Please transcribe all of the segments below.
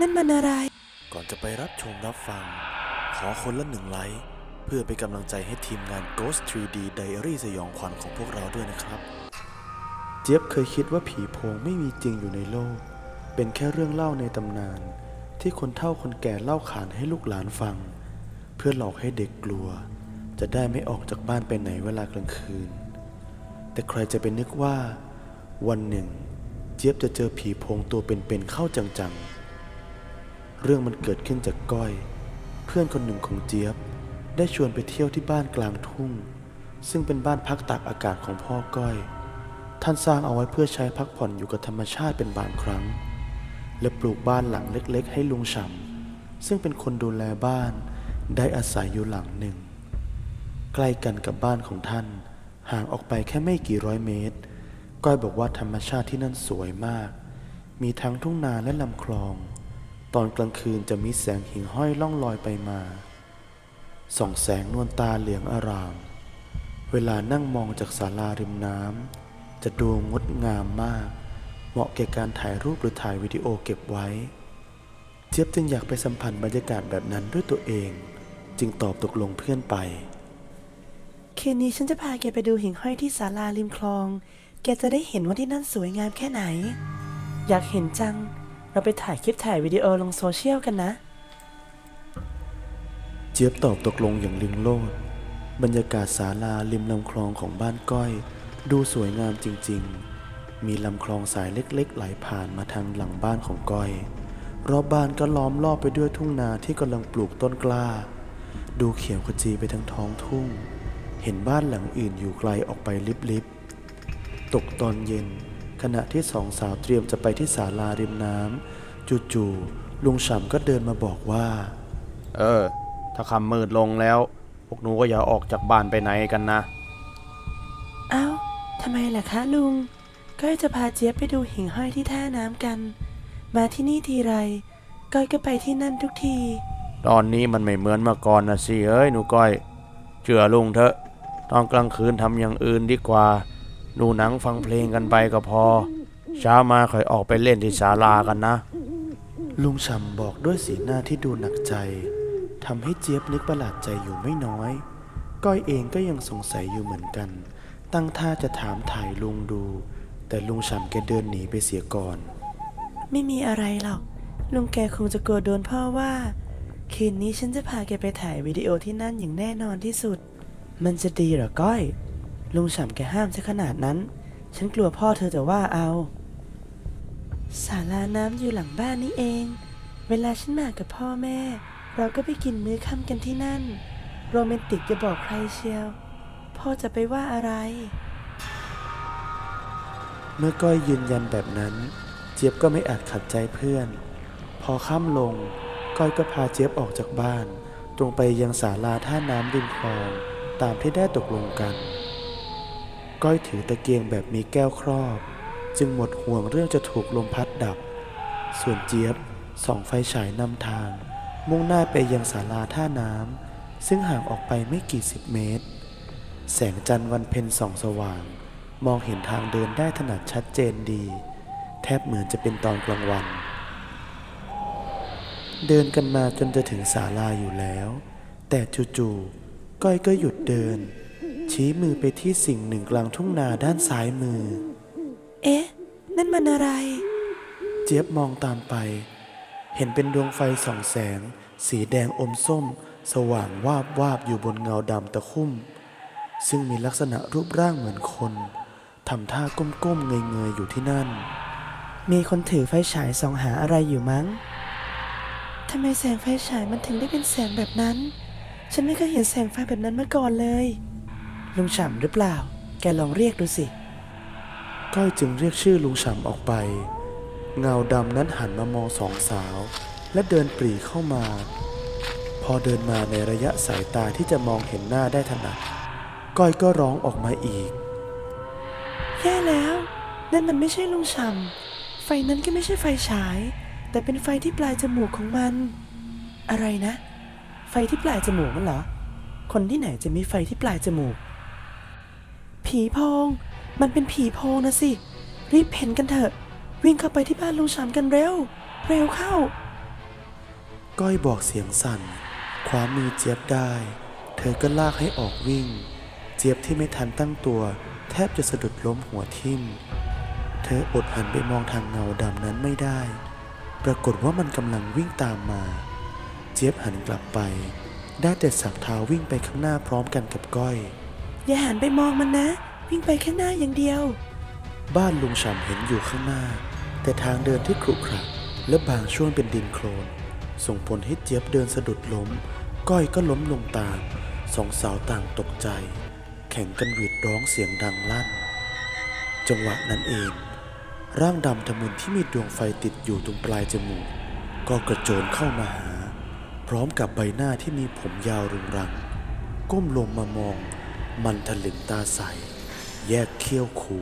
นั่นมันอะไร ก่อนจะไปรับชมรับฟัง ขอคนละหนึ่งไลค์เพื่อเป็นกำลังใจให้ทีมงาน Ghost 3D Diary สยองขวัญของพวกเราด้วยนะครับ เจี๊ยบเคยคิดว่าผีโพงไม่มีจริงอยู่ในโลก เป็นแค่เรื่องเล่าในตำนาน ที่คนเฒ่าคนแก่เล่าขานให้ลูกหลานฟัง เพื่อหลอกให้เด็กกลัว จะได้ไม่ออกจากบ้านไปไหนเวลากลางคืน แต่ใครจะไปนึกว่า วันหนึ่ง เจี๊ยบจะเจอผีโพงตัวเป็นๆเข้าจังๆ เรื่องมันเกิดขึ้นจากก้อย เพื่อนคนหนึ่งของเจี๊ยบ ได้ชวนไปเที่ยวที่บ้านกลางทุ่ง ซึ่งเป็นบ้านพักตากอากาศของพ่อก้อย ท่านสร้างเอาไว้เพื่อใช้พักผ่อนอยู่กับธรรมชาติเป็นบางครั้ง และปลูกบ้านหลังเล็กๆ ให้ลุงฉ่ำซึ่งเป็นคนดูแลบ้าน ได้อาศัยอยู่หลังหนึ่ง ใกล้กันกับบ้านของท่าน ห่างออกไปแค่ไม่กี่ร้อยเมตร ก้อยบอกว่าธรรมชาติที่นั่นสวยมาก มีทั้งทุ่งนาและลำคลอง ตอนกลางคืนจะมีแสงหิ่งห้อยล่องลอยไปมาส่องแสงนวลตาเหลืองอาราม เวลานั่งมองจากศาลาริมน้ำจะดูงดงามมาก เหมาะแก่การถ่ายรูปหรือถ่ายวิดีโอเก็บไว้ เจี๊ยบจึงอยากไปสัมผัสบรรยากาศแบบนั้นด้วยตัวเอง จึงตอบตกลงเพื่อนไป คืนนี้ฉันจะพาแกไปดูหิ่งห้อยที่ศาลาริมคลอง แกจะได้เห็นว่าที่นั่นสวยงามแค่ไหน อยากเห็นจัง เราไปถ่ายคลิปถ่ายวิดีโอลงโซเชียลกันนะ เจี๊ยบตอบตกลงอย่างลิงโลด บรรยากาศศาลาริมลำคลองของบ้านก้อย ดูสวยงามจริง ๆ มีลำคลองสายเล็กๆ ไหลผ่านมาทางหลังบ้านของก้อย รอบบ้านก็ล้อมรอบไปด้วยทุ่งนาที่กำลังปลูกต้นกล้า ดูเขียวขจีไปทั้งท้องทุ่ง เห็นบ้านหลังอื่นอยู่ไกลออกไปลิบๆตกตอนเย็น ขณะที่สองสาวเตรียมจะไปที่ศาลาริมน้ำจู่ๆลุงฉ่ำก็เดินมาบอกว่า เออ ถ้าคำมืดลงแล้ว พวกหนูก็อย่าออกจากบ้านไปไหนกันนะ เอ้าทำไมล่ะคะลุง ก้อยจะพาเจี๊ยบไปดูหิ่งห้อยที่ท่าน้ำกัน มาที่นี่ทีไร ก้อยก็ไปที่นั่นทุกที ตอนนี้มันไม่เหมือนเมื่อก่อนนะสิเอ้ยหนูก้อย เชื่อลุงเถอะ ตอนกลางคืนทำอย่างอื่นดีกว่า ดูหนังฟังเพลงกันไปก็พอ เช้ามาค่อยออกไปเล่นที่ศาลากันนะ ลุงฉ่ำบอกด้วยสีหน้าที่ดูหนักใจทำให้เจี๊ยบนึกประหลาดใจอยู่ไม่น้อย ก้อยเองก็ยังสงสัยอยู่เหมือนกัน ตั้งท่าจะถามถ่ายลุงดู แต่ลุงฉ่ำแกเดินหนีไปเสียก่อน ไม่มีอะไรหรอก ลุงแกคงจะกลัวโดนพ่อว่า คืนนี้ฉันจะพาแกไปถ่ายวิดีโอที่นั่นอย่างแน่นอนที่สุด มันจะดีเหรอก้อย ลุงฉ่ำแกห้ามซะขนาดนั้น ฉันกลัวพ่อเธอจะว่าเอาศาลาน้ำอยู่หลังบ้านนี่เอง เวลาฉันมากับพ่อแม่ เราก็ไปกินมื้อค่ำกันที่นั่น โรแมนติกจะบอกใครเชียว พ่อจะไปว่าอะไร เมื่อก้อยยืนยันแบบนั้น เจี๊ยบก็ไม่อาจขัดใจเพื่อน พอค่ำลง ก้อยก็พาเจี๊ยบออกจากบ้าน ตรงไปยังศาลาท่าน้ำริมคลอง ตามที่ได้ตกลงกัน ก้อยถือตะเกียงแบบมีแก้วครอบ จึงหมดห่วงเรื่องจะถูกลมพัดดับ ส่วนเจี๊ยบส่องไฟฉายนำทาง มุ่งหน้าไปยังศาลาท่าน้ำซึ่งห่างออกไปไม่กี่สิบเมตร แสงจันทร์วันเพ็ญส่องสว่าง มองเห็นทางเดินได้ถนัดชัดเจนดี แทบเหมือนจะเป็นตอนกลางวัน เดินกันมาจนจะถึงศาลาอยู่แล้ว แต่จู่ๆก้อยก็หยุดเดิน ชี้มือไปที่สิ่งหนึ่งกลางทุ่งนาด้านซ้ายมือ เอ๊ะ นั่นมันอะไร เจี๊ยบมองตามไป เห็นเป็นดวงไฟส่องแสง สีแดงอมส้ม สว่างวาบวาบอยู่บนเงาดำตะคุ่ม ซึ่งมีลักษณะรูปร่างเหมือนคนทำท่าก้มๆเงยๆอยู่ที่นั่น มีคนถือไฟฉายส่องหาอะไรอยู่มั้ง ทำไมแสงไฟฉายมันถึงได้เป็นแสงแบบนั้น ฉันไม่เคยเห็นแสงไฟแบบนั้นมาก่อนเลย ลุงฉ่ำหรือเปล่า แกลองเรียกดูสิ ก้อยจึงเรียกชื่อลุงฉ่ำออกไป เงาดำนั้นหันมามองสองสาว และเดินปรีเข้ามา พอเดินมาในระยะสายตาที่จะมองเห็นหน้าได้ถนัด ก้อยก็ร้องออกมาอีก แย่แล้ว นั่นมันไม่ใช่ลุงฉ่ำไฟนั้นก็ไม่ใช่ไฟฉาย แต่เป็นไฟที่ปลายจมูกของมัน อะไรนะ ไฟที่ปลายจมูกมันเหรอ คนที่ไหนจะมีไฟที่ปลายจมูก ผีโพง มันเป็นผีโพงนะสิ รีบเพ่นกันเถอะ วิ่งเข้าไปที่บ้านลุงฉ่ำกันเร็ว เร็วเข้า ก้อยบอกเสียงสั่น คว้ามือเจี๊ยบได้ เธอก็ลากให้ออกวิ่ง เจี๊ยบที่ไม่ทันตั้งตัว แทบจะสะดุดล้มหัวทิ่ม เธออดหันไปมองทางเงาดำนั้นไม่ได้ ปรากฏว่ามันกำลังวิ่งตามมา เจี๊ยบหันกลับไป ได้แต่สับเท้าวิ่งไปข้างหน้าพร้อมกันกับก้อย อย่าหันไปมองมันนะ วิ่งไปข้างหน้าอย่างเดียว บ้านลุงฉ่ำเห็นอยู่ข้างหน้า แต่ทางเดินที่ขรุขระและบางช่วงเป็นดินโคลน ส่งผลให้เจี๊ยบเดินสะดุดล้ม ก้อยก็ล้มลงตามสองสาวต่างตกใจ แข่งกันหวีดร้องเสียงดังลั่น จังหวะนั้นเอง ร่างดำทะมึนที่มีดวงไฟติดอยู่ตรงปลายจมูก ก็กระโจนเข้ามาหา พร้อมกับใบหน้าที่มีผมยาวรุงรัง ก้มลงมามอง มันถลึงตาใส แยกเขี้ยวคู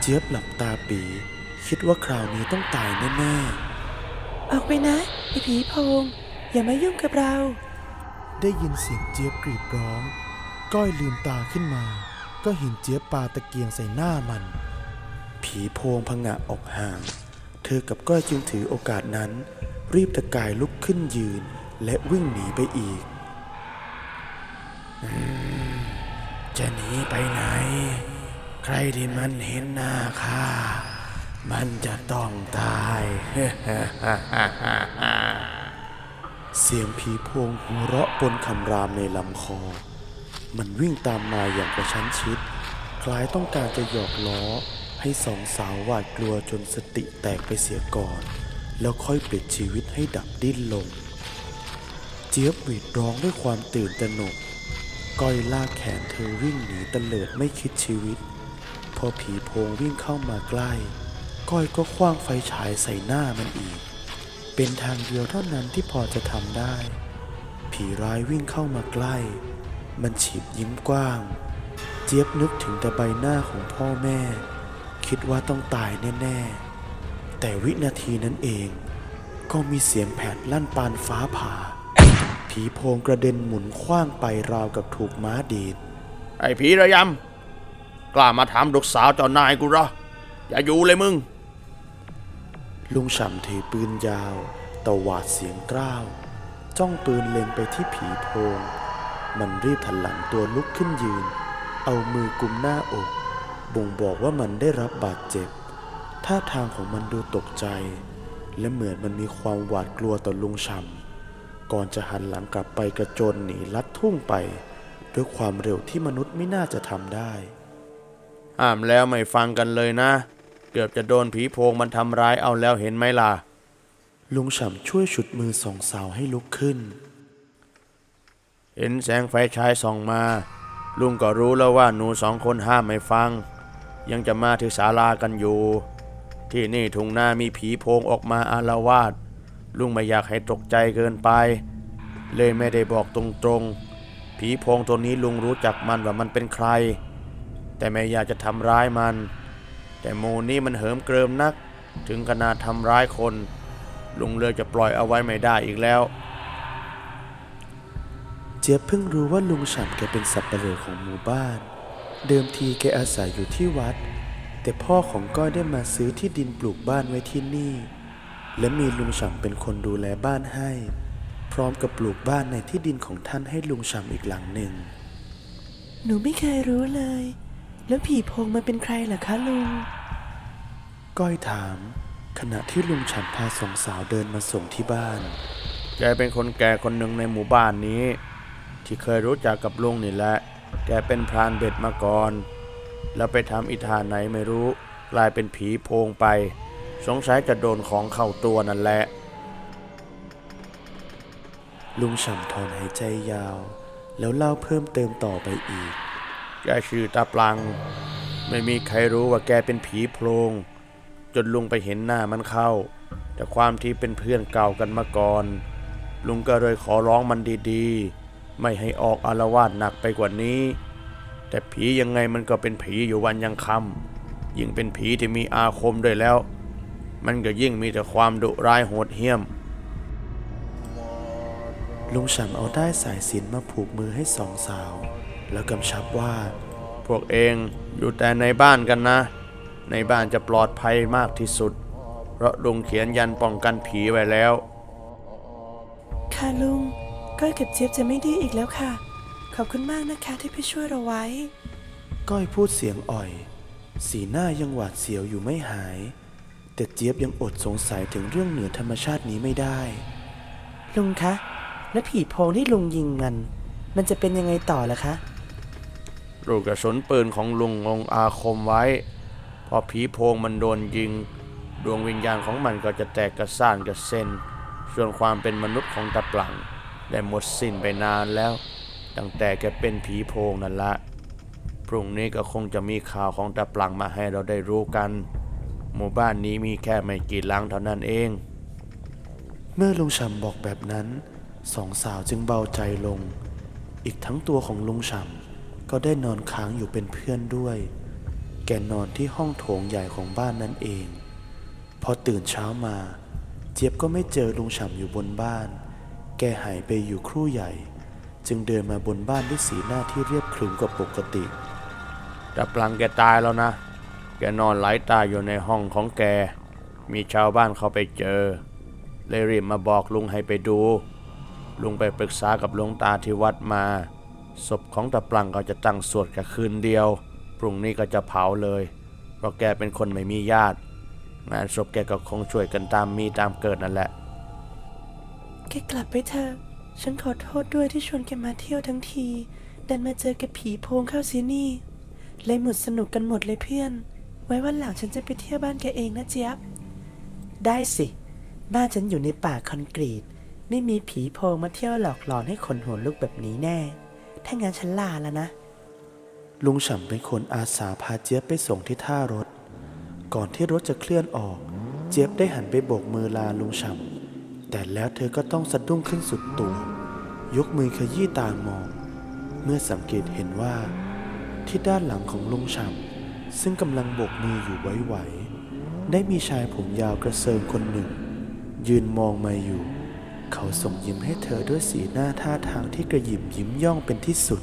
เจี๊ยบหลับตาปี คิดว่าคราวนี้ต้องตายแน่ออกไปนะไอ้ผีโพง อย่ามายุ่งกับเราๆได้ยินเสียงเจี๊ยบกรีดร้อง ก้อยลืมตาขึ้นมา ก็เห็นเจี๊ยบปาตะเกียงใส่หน้ามัน ผีโพงพงะออกห่าง เธอกับก้อยจึงถือโอกาสนั้น รีบตะกายลุกขึ้นยืนและวิ่งหนีไปอีก จะหนีไปไหน ใครที่มันเห็นหน้าข้า มันจะต้องตาย เสียงผีโพงหัวเราะปนคำรามในลำคอ มันวิ่งตามมาอย่างกระชั้นชิด คล้ายต้องการจะหยอกล้อ ให้สองสาวหวาดกลัวจนสติแตกไปเสียก่อน แล้วค่อยปลิดชีวิตให้ดับดิ้นลง เจี๊ยบหวีดร้องด้วยความตื่นตระหนก ก้อยลากแขนเธอวิ่งหนีตะเลิดไม่คิดชีวิต พอผีโพงวิ่งเข้ามาใกล้ ก้อยก็คว้างไฟฉายใส่หน้ามันอีก เป็นทางเดียวเท่านั้นที่พอจะทำได้ ผีร้ายวิ่งเข้ามาใกล้ มันฉีบยิ้มกว้าง เจี๊ยบนึกถึงแต่ใบหน้าของพ่อแม่ คิดว่าต้องตายแน่ๆ แต่วินาทีนั้นเอง ก็มีเสียงแผดลั่นปานฟ้าผ่า ผีโพงกระเด็นหมุนคว้างไปราวกับถูกม้าดีด ไอ้ผีระยำ กล้ามาถามลูกสาวเจ้านายกูเหรอ อย่าอยู่เลยมึง ลุงฉ่ำถือปืนยาวตวาดเสียงกล้าว จ้องปืนเล็งไปที่ผีโพง มันรีบถันหลังตัวลุกขึ้นยืน เอามือกุมหน้าอก บ่งบอกว่ามันได้รับบาดเจ็บ ท่าทางของมันดูตกใจ และเหมือนมันมีความหวาดกลัวต่อลุงฉ่ำ ก่อนจะหันหลังกลับไปกระโจนหนีลัดทุ่งไป ด้วยความเร็วที่มนุษย์ไม่น่าจะทำได้ ห้ามแล้วไม่ฟังกันเลยนะ เกือบจะโดนผีโพงมันทำร้ายเอาแล้วเห็นไหมล่ะ ลุงฉ่ำช่วยฉุดมือสองสาวให้ลุกขึ้น เห็นแสงไฟฉายส่องมา ลุงก็รู้แล้วว่าหนูสองคนห้ามไม่ฟัง ยังจะมาที่ศาลากันอยู่ ที่นี่ทุ่งนามีผีโพงออกมาอาละวาด ลุงไม่อยากให้ตกใจเกินไป เลยไม่ได้บอกตรงๆ ผีโพงตัวนี้ลุงรู้จักมันว่ามันเป็นใคร แต่ไม่อยากจะทำร้ายมัน แต่โมนี่มันเหิมเกริมนัก ถึงขนาดทำร้ายคน ลุงเลยจะปล่อยเอาไว้ไม่ได้อีกแล้ว เจี๊ยบเพิ่งรู้ว่าลุงฉ่ำแกเป็นสับปะเหร่อของหมู่บ้าน เดิมทีแกอาศัยอยู่ที่วัด แต่พ่อของก้อยได้มาซื้อที่ดินปลูกบ้านไว้ที่นี่ และมีลุงฉ่ำเป็นคนดูแลบ้านให้ พร้อมกับปลูกบ้านในที่ดินของท่านให้ลุงฉ่ำอีกหลังหนึ่ง หนูไม่เคยรู้เลย แล้วผีโพงมันเป็นใครล่ะคะลุง ก้อยถาม ขณะที่ลุงฉ่ำพาสองสาวเดินมาส่งที่บ้าน แกเป็นคนแก่คนหนึ่งในหมู่บ้านนี้ ที่เคยรู้จักกับลุงนี่แหละ แกเป็นพรานเบ็ดมาก่อน แล้วไปทำอีท่าไหนไม่รู้ กลายเป็นผีโพงไป สงสัยจะโดนของเข้าตัวนั่นแหละ ลุงฉ่ำถอนหายใจยาว แล้วเล่าเพิ่มเติมต่อไปอีก แกชื่อตาปลัง ไม่มีใครรู้ว่าแกเป็นผีโพรง จนลุงไปเห็นหน้ามันเข้า แต่ความที่เป็นเพื่อนเก่ากันมาก่อน ลุงก็เลยขอร้องมันดีๆ ไม่ให้ออกอารวาสหนักไปกว่านี้ แต่ผียังไงมันก็เป็นผีอยู่วันยังค่ำยิ่งเป็นผีที่มีอาคมด้วยแล้ว มันก็ยิ่งมีแต่ความดุร้ายโหดเหี้ยม ลุงฉ่ำเอาได้ายสายสิญจนมาผูกมือให้สองสาว แล้วกำชับว่า พวกเองอยู่แต่ในบ้านกันนะ ในบ้านจะปลอดภัยมากที่สุด เพราะลุงเขียนยันป้องกันผีไว้แล้ว ค่ะลุงก้อยกับเจี๊ยบจะไม่ดื้ออีกแล้วค่ะ ขอบคุณมากนะคะที่พี่ช่วยเราไว้ ก้อยพูดเสียงอ่อย สีหน้ายังหวาดเสียวอยู่ไม่หาย แต่เจี๊ยบยังอดสงสัยถึงเรื่องเหนือธรรมชาตินี้ไม่ได้ ลุงคะ แล้วผีโพงที่ลุงยิงมัน มันจะเป็นยังไงต่อล่ะคะ ลูกกระสุนปืนของลุงลงอาคมไว้ พอผีโพงมันโดนยิง ดวงวิญญาณของมันก็จะแตกกระซ่านกระเซ็น ส่วนความเป็นมนุษย์ของตะปลังได้หมดสิ้นไปนานแล้ว ตั้งแต่แกเป็นผีโพงนั่นละ พรุ่งนี้ก็คงจะมีข่าวของตะปลังมาให้เราได้รู้กัน หมู่บ้านนี้มีแค่ไม่กี่หลังเท่านั้นเอง เมื่อลุงฉ่ำบอกแบบนั้น สองสาวจึงเบาใจลง อีกทั้งตัวของลุงฉ่ำก็ได้นอนค้างอยู่เป็นเพื่อนด้วย แกนอนที่ห้องโถงใหญ่ของบ้านนั่นเอง พอตื่นเช้ามา เจี๊ยบก็ไม่เจอลุงฉ่ำอยู่บนบ้าน แกหายไปอยู่ครู่ใหญ่ จึงเดินมาบนบ้านด้วยสีหน้าที่เรียบขรึมกว่าปกติตะปลังแกตายแล้วนะ แกนอนไหลตายอยู่ในห้องของแก มีชาวบ้านเขาไปเจอ เลยรีบมาบอกลุงให้ไปดู ลุงไปปรึกษากับหลวงตาที่วัดมา ศพของตะปลังก็จะตั้งสวดแค่คืนเดียว พรุ่งนี้ก็จะเผาเลย เพราะแกเป็นคนไม่มีญาติ งานศพแกก็คงช่วยกันตามมีตามเกิดนั่นแหละ แกกลับไปเถอะ ฉันขอโทษด้วยที่ชวนแกมาเที่ยวทั้งที ดันมาเจอกับผีโพงเข้าซีนี่ เลยหมดสนุกกันหมดเลยเพื่อน ไว้วันหลังฉันจะไปเที่ยวบ้านแกเองนะเจี๊ยบ ได้สิ บ้านฉันอยู่ในป่าคอนกรีต ไม่มีผีโพงมาเที่ยวหลอกหลอนให้คนหัวลุกแบบนี้แน่ ถ้างั้นฉันลาแล้วนะ ลุงฉ่ำเป็นคนอาสาพาเจี๊ยบไปส่งที่ท่ารถ ก่อนที่รถจะเคลื่อนออก เจี๊ยบได้หันไปโบกมือลาลุงฉ่ำแต่แล้วเธอก็ต้องสะดุ้งขึ้นสุดตัวยกมือขยี้ตามอง เมื่อสังเกตเห็นว่า ที่ด้านหลังของลุงฉ่ำ ซึ่งกำลังโบกมืออยู่ไหวๆได้มีชายผมยาวกระเซิงคนหนึ่ง ยืนมองมาอยู่ เขาส่งยิ้มให้เธอด้วยสีหน้าท่าทางที่กระหยิมยิ้มย่องเป็นที่สุด